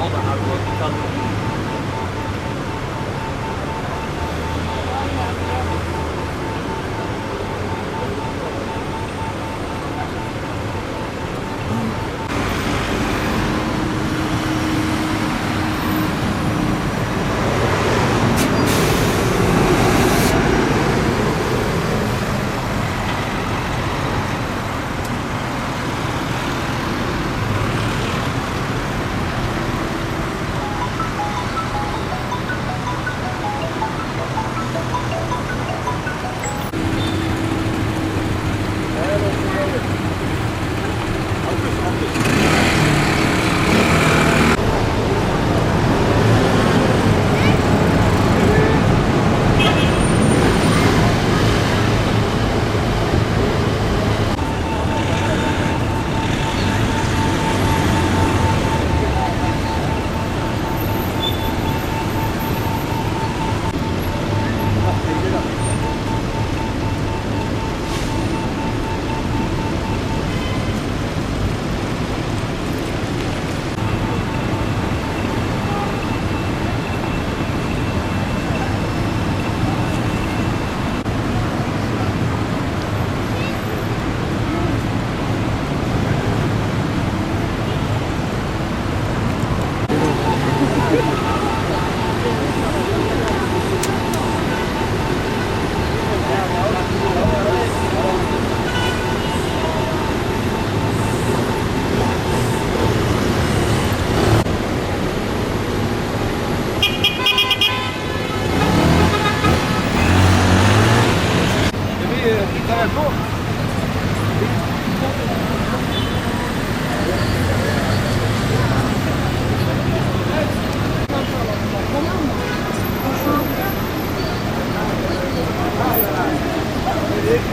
He o da narkotik Eylemi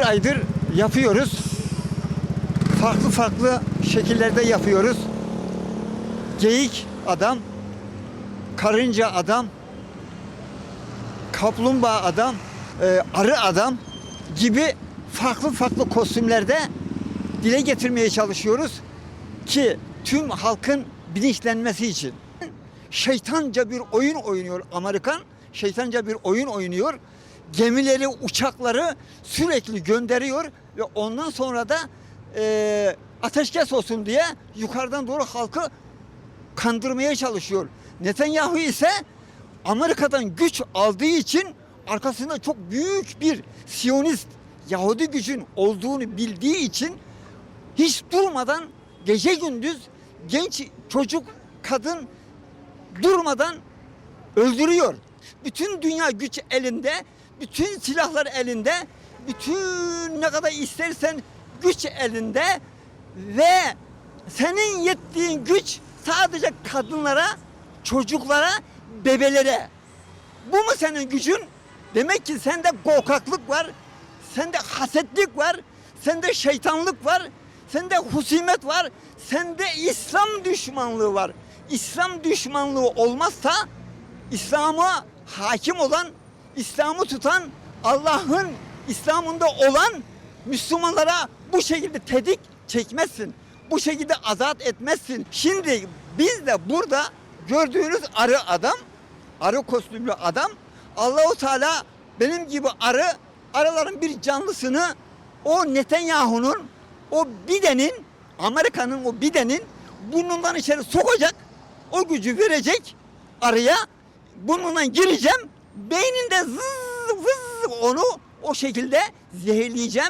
bir aydır yapıyoruz. Farklı farklı şekillerde yapıyoruz. Geyik adam, karınca adam, kaplumbağa adam, e, arı adam gibi farklı farklı kostümlerde dile getirmeye çalışıyoruz ki tüm halkın bilinçlenmesi için. Şeytanca bir oyun oynuyor Amerikan, şeytanca bir oyun oynuyor. Gemileri, uçakları sürekli gönderiyor ve ondan sonra da e, ateşkes olsun diye yukarıdan doğru halkı kandırmaya çalışıyor. Netanyahu ise Amerika'dan güç aldığı için arkasında çok büyük bir Siyonist Yahudi gücün olduğunu bildiği için hiç durmadan gece gündüz genç çocuk kadın durmadan öldürüyor. Bütün dünya güç elinde, bütün silahlar elinde, bütün ne kadar istersen güç elinde ve senin yettiğin güç sadece kadınlara, çocuklara, bebelere. Bu mu senin gücün? Demek ki sende korkaklık var, sende hasetlik var, sende şeytanlık var, sende husimet var, sende İslam düşmanlığı var. İslam düşmanlığı olmazsa İslam'a hakim olan, İslam'ı tutan, Allah'ın İslam'ında olan Müslümanlara bu şekilde tedik çekmezsin. Bu şekilde azat etmezsin. Şimdi biz de burada gördüğünüz arı adam, arı kostümlü adam Allahu Teala benim gibi arı, arıların bir canlısını o Netanyahu'nun, o Biden'in, Amerika'nın o Biden'in burnundan içeri sokacak, o gücü verecek arıya, burnundan gireceğim, beyninde zız vız onu o şekilde zehirleyeceğim.